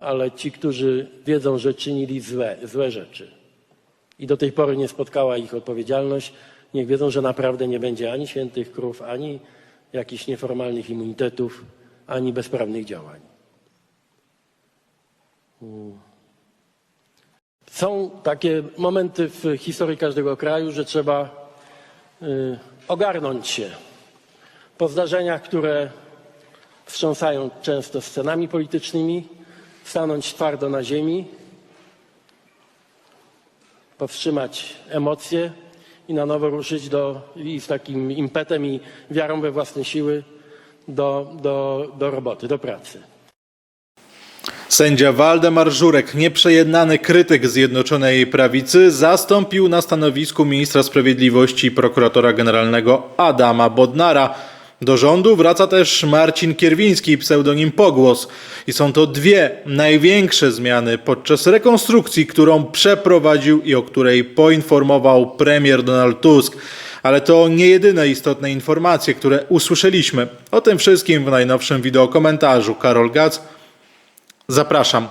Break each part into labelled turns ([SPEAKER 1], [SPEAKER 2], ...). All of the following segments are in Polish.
[SPEAKER 1] ale ci, którzy wiedzą, że czynili złe, złe rzeczy i do tej pory nie spotkała ich odpowiedzialność, niech wiedzą, że naprawdę nie będzie ani świętych krów, ani jakichś nieformalnych immunitetów, ani bezprawnych działań. Są takie momenty w historii każdego kraju, że trzeba y, ogarnąć się po zdarzeniach, które wstrząsają często scenami politycznymi, stanąć twardo na ziemi, powstrzymać emocje i na nowo ruszyć do, i z takim impetem i wiarą we własne siły do, do, do roboty, do pracy.
[SPEAKER 2] Sędzia Waldemar Żurek, nieprzejednany krytyk Zjednoczonej Prawicy, zastąpił na stanowisku ministra sprawiedliwości prokuratora generalnego Adama Bodnara. Do rządu wraca też Marcin Kierwiński, pseudonim Pogłos. I są to dwie największe zmiany podczas rekonstrukcji, którą przeprowadził i o której poinformował premier Donald Tusk. Ale to nie jedyne istotne informacje, które usłyszeliśmy. O tym wszystkim w najnowszym wideokomentarzu. Karol Gac, Zapraszam.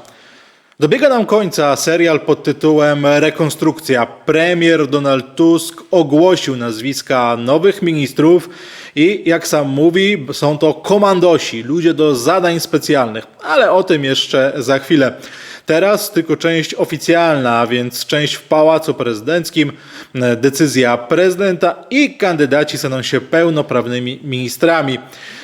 [SPEAKER 2] Dobiega nam końca serial pod tytułem Rekonstrukcja. Premier Donald Tusk ogłosił nazwiska nowych ministrów i jak sam mówi, są to komandosi, ludzie do zadań specjalnych, ale o tym jeszcze za chwilę. Teraz tylko część oficjalna, a więc część w pałacu prezydenckim, decyzja prezydenta i kandydaci staną się pełnoprawnymi ministrami.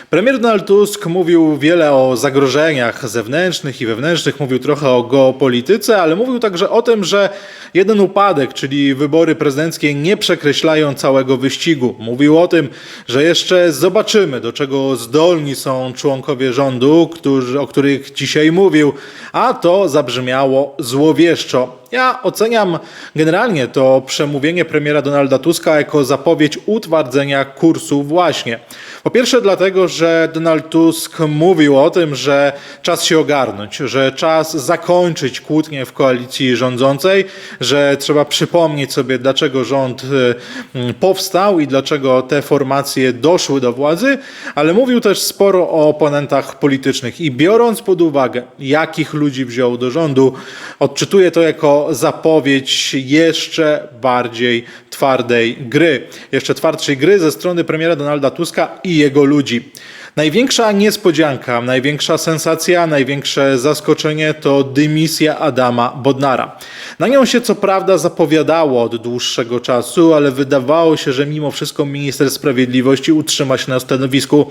[SPEAKER 2] Premier Donald Tusk mówił wiele o zagrożeniach zewnętrznych i wewnętrznych, mówił trochę o geopolityce, ale mówił także o tym, że jeden upadek, czyli wybory prezydenckie, nie przekreślają całego wyścigu. Mówił o tym, że jeszcze zobaczymy, do czego zdolni są członkowie rządu, którzy, o których dzisiaj mówił, a to zabrzmiało złowieszczo. Ja oceniam generalnie to przemówienie premiera Donalda Tuska jako zapowiedź utwardzenia kursu właśnie. Po pierwsze dlatego, że Donald Tusk mówił o tym, że czas się ogarnąć, że czas zakończyć kłótnię w koalicji rządzącej, że trzeba przypomnieć sobie, dlaczego rząd y, powstał i dlaczego te formacje doszły do władzy, ale mówił też sporo o oponentach politycznych i biorąc pod uwagę, jakich ludzi wziął do rządu, odczytuję to jako zapowiedź jeszcze bardziej twardej gry, jeszcze twardszej gry ze strony premiera Donalda Tuska i jego ludzi. Największa niespodzianka, największa sensacja, największe zaskoczenie to dymisja Adama Bodnara. Na nią się co prawda zapowiadało od dłuższego czasu, ale wydawało się, że mimo wszystko minister sprawiedliwości utrzyma się na stanowisku.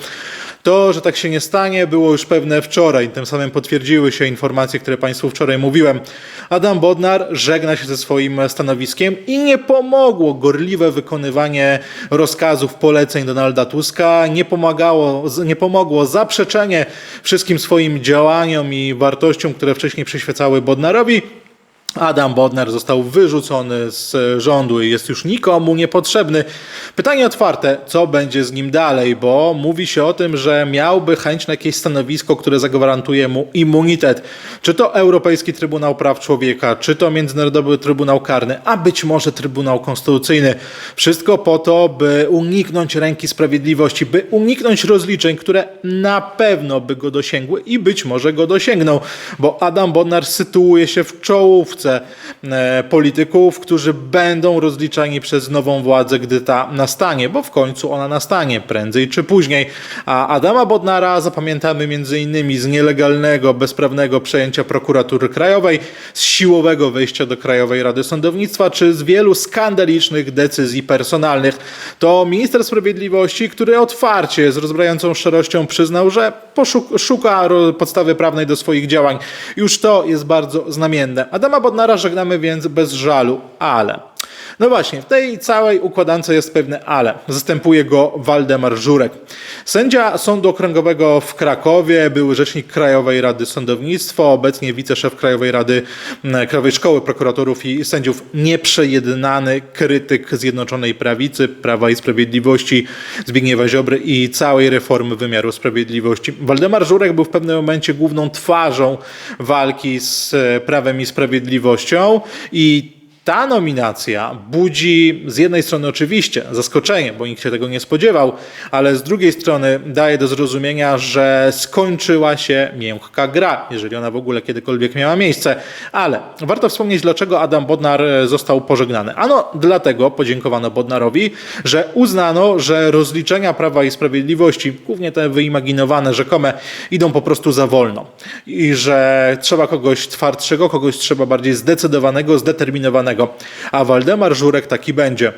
[SPEAKER 2] To, że tak się nie stanie, było już pewne wczoraj. Tym samym potwierdziły się informacje, które Państwu wczoraj mówiłem. Adam Bodnar żegna się ze swoim stanowiskiem i nie pomogło gorliwe wykonywanie rozkazów, poleceń Donalda Tuska. Nie, pomagało, nie pomogło zaprzeczenie wszystkim swoim działaniom i wartościom, które wcześniej przyświecały Bodnarowi. Adam Bodnar został wyrzucony z rządu i jest już nikomu niepotrzebny. Pytanie otwarte, co będzie z nim dalej, bo mówi się o tym, że miałby chęć na jakieś stanowisko, które zagwarantuje mu immunitet. Czy to Europejski Trybunał Praw Człowieka, czy to Międzynarodowy Trybunał Karny, a być może Trybunał Konstytucyjny. Wszystko po to, by uniknąć ręki sprawiedliwości, by uniknąć rozliczeń, które na pewno by go dosięgły i być może go dosięgną, bo Adam Bodnar sytuuje się w czołówce e, polityków, którzy będą rozliczani przez nową władzę, gdy ta nastanie, bo w końcu ona nastanie prędzej czy później. A Adama Bodnara zapamiętamy innymi z nielegalnego, bezprawnego przejęcia prokuratury krajowej, z siłowego wejścia do Krajowej Rady Sądownictwa, czy z wielu skandalicznych decyzji personalnych. To minister sprawiedliwości, który otwarcie, z rozbrajającą szczerością przyznał, że poszuk- szuka podstawy prawnej do swoich działań. Już to jest bardzo znamienne. Adama Bodnara żegnamy więc bez żalu, ale... No właśnie, w tej całej układance jest pewne ale. Zastępuje go Waldemar Żurek. Sędzia Sądu Okręgowego w Krakowie, były rzecznik Krajowej Rady Sądownictwa, obecnie wiceszef Krajowej Rady, m, Krajowej Szkoły Prokuratorów i Sędziów, nieprzejednany krytyk Zjednoczonej Prawicy, Prawa i Sprawiedliwości, Zbigniewa Ziobry i całej reformy wymiaru sprawiedliwości. Waldemar Żurek był w pewnym momencie główną twarzą walki z e, Prawem i Sprawiedliwością i ta nominacja budzi z jednej strony oczywiście zaskoczenie, bo nikt się tego nie spodziewał, ale z drugiej strony daje do zrozumienia, że skończyła się miękka gra, jeżeli ona w ogóle kiedykolwiek miała miejsce. Ale warto wspomnieć, dlaczego Adam Bodnar e, został pożegnany. Ano dlatego podziękowano Bodnarowi, że uznano, że rozliczenia Prawa i Sprawiedliwości, głównie te wyimaginowane, rzekome, idą po prostu za wolno. I że trzeba kogoś twardszego, kogoś trzeba bardziej zdecydowanego, zdeterminowanego. A Waldemar Żurek taki będzie.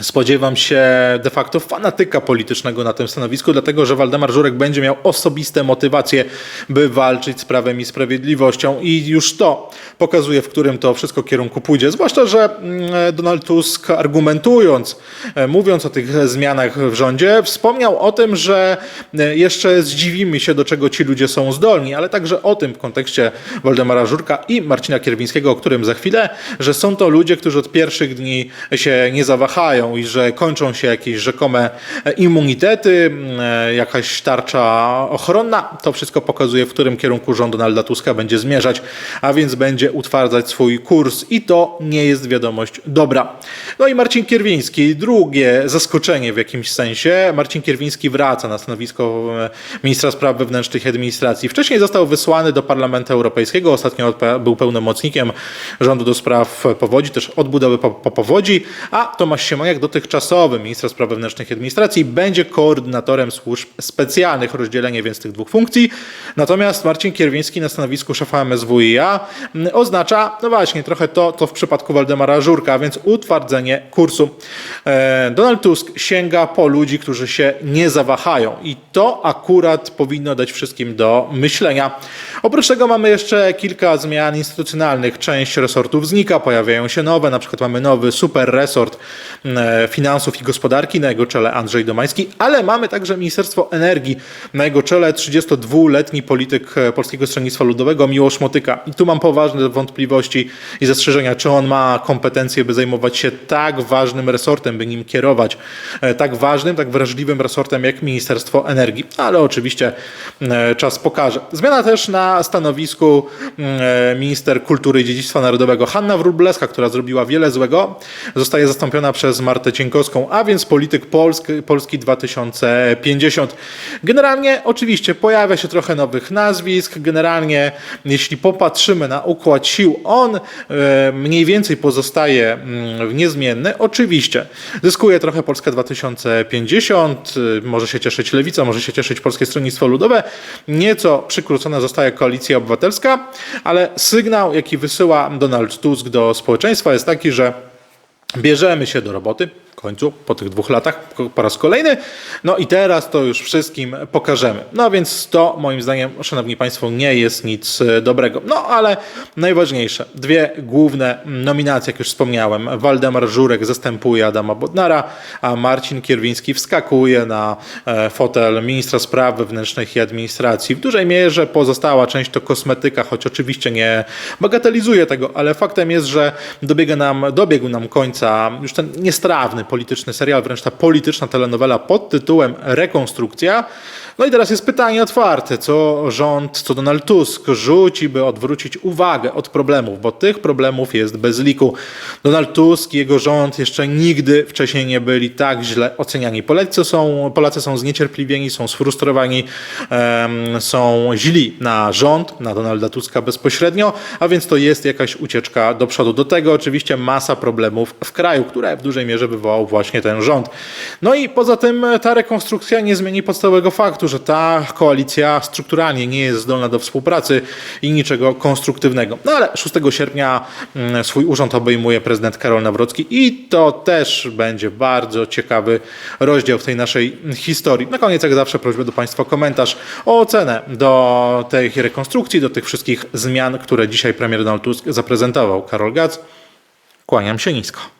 [SPEAKER 2] Spodziewam się de facto fanatyka politycznego na tym stanowisku, dlatego że Waldemar Żurek będzie miał osobiste motywacje, by walczyć z prawem i sprawiedliwością i już to pokazuje, w którym to wszystko kierunku pójdzie. Zwłaszcza, że mm, Donald Tusk argumentując, e, mówiąc o tych zmianach w rządzie, wspomniał o tym, że e, jeszcze zdziwimy się, do czego ci ludzie są zdolni, ale także o tym w kontekście Waldemara Żurka i Marcina Kierwińskiego, o którym za chwilę, że są to ludzie, którzy od pierwszych dni się nie zawahają i że kończą się jakieś rzekome immunitety, e, jakaś tarcza ochronna. To wszystko pokazuje, w którym kierunku rząd Donalda Tuska będzie zmierzać, a więc będzie utwardzać swój kurs i to nie jest wiadomość dobra. No i Marcin Kierwiński, drugie zaskoczenie w jakimś sensie. Marcin Kierwiński wraca na stanowisko e, ministra spraw wewnętrznych i administracji. Wcześniej został wysłany do Parlamentu Europejskiego, ostatnio był pełnomocnikiem rządu do spraw powodzi, też odbudowy po, po powodzi, a Tomasz Siemoniak, dotychczasowy ministra spraw wewnętrznych i administracji, będzie koordynatorem służb specjalnych, rozdzielenie więc tych dwóch funkcji. Natomiast Marcin Kierwiński na stanowisku szefa MSWiA mm, oznacza, no właśnie, trochę to, co w przypadku Waldemara Żurka, a więc utwardzenie kursu. E, Donald Tusk sięga po ludzi, którzy się nie zawahają i to akurat powinno dać wszystkim do myślenia. Oprócz tego mamy jeszcze kilka zmian instytucjonalnych. Część resortów znika, pojawiają się nowe, na przykład mamy nowy super resort e, finansów i gospodarki, na jego czele Andrzej Domański, ale mamy także Ministerstwo Energii, na jego czele 32-letni polityk e, Polskiego Stronnictwa Ludowego Miłosz Motyka. I tu mam poważne wątpliwości i zastrzeżenia, czy on ma kompetencje, by zajmować się tak ważnym resortem, by nim kierować, e, tak ważnym, tak wrażliwym resortem jak Ministerstwo Energii. Ale oczywiście e, czas pokaże. Zmiana też na stanowisku e, minister kultury i dziedzictwa narodowego Hanna Wróblewska, która zrobiła wiele złego, zostaje zastąpiona przez Martę Cienkowską, a więc polityk Polski, Polski 2050. Generalnie oczywiście pojawia się trochę nowych nazwisk. Generalnie jeśli popatrzymy na układ sił, on e, mniej więcej pozostaje mm, niezmienny. Oczywiście zyskuje trochę Polska 2050, y, może się cieszyć Lewica, może się cieszyć Polskie Stronnictwo Ludowe. Nieco przykrócona zostaje Koalicja Obywatelska, ale sygnał, jaki wysyła Donald Tusk do społeczeństwa jest taki, że bierzemy się do roboty końcu, po tych dwóch latach, po- raz kolejny. No i teraz to już wszystkim pokażemy. No więc to moim zdaniem, szanowni państwo, nie jest nic e, dobrego. No ale najważniejsze, dwie główne nominacje, jak już wspomniałem. Waldemar Żurek zastępuje Adama Bodnara, a Marcin Kierwiński wskakuje na e, fotel ministra spraw wewnętrznych i administracji. W dużej mierze pozostała część to kosmetyka, choć oczywiście nie bagatelizuję tego, ale faktem jest, że dobiega nam, dobiegł nam końca już ten niestrawny polityczny serial, wręcz ta polityczna telenowela pod tytułem Rekonstrukcja. No i teraz jest pytanie otwarte, co rząd, co Donald Tusk rzuci, by odwrócić uwagę od problemów, bo tych problemów jest bez liku. Donald Tusk i jego rząd jeszcze nigdy wcześniej nie byli tak źle oceniani. Polacy są, Polacy są zniecierpliwieni, są sfrustrowani, em, są źli na rząd, na Donalda Tuska bezpośrednio, a więc to jest jakaś ucieczka do przodu. Do tego oczywiście masa problemów w kraju, które w dużej mierze wywołał właśnie ten rząd. No i poza tym ta rekonstrukcja nie zmieni podstawowego faktu, że ta koalicja strukturalnie nie jest zdolna do współpracy i niczego konstruktywnego. No ale 6 sierpnia mm, swój urząd obejmuje prezydent Karol Nawrocki i to też będzie bardzo ciekawy rozdział w tej naszej historii. Na koniec, jak zawsze, prośba do Państwa komentarz, o ocenę do tej rekonstrukcji, do tych wszystkich zmian, które dzisiaj premier Donald Tusk zaprezentował. Karol Gac, kłaniam się nisko.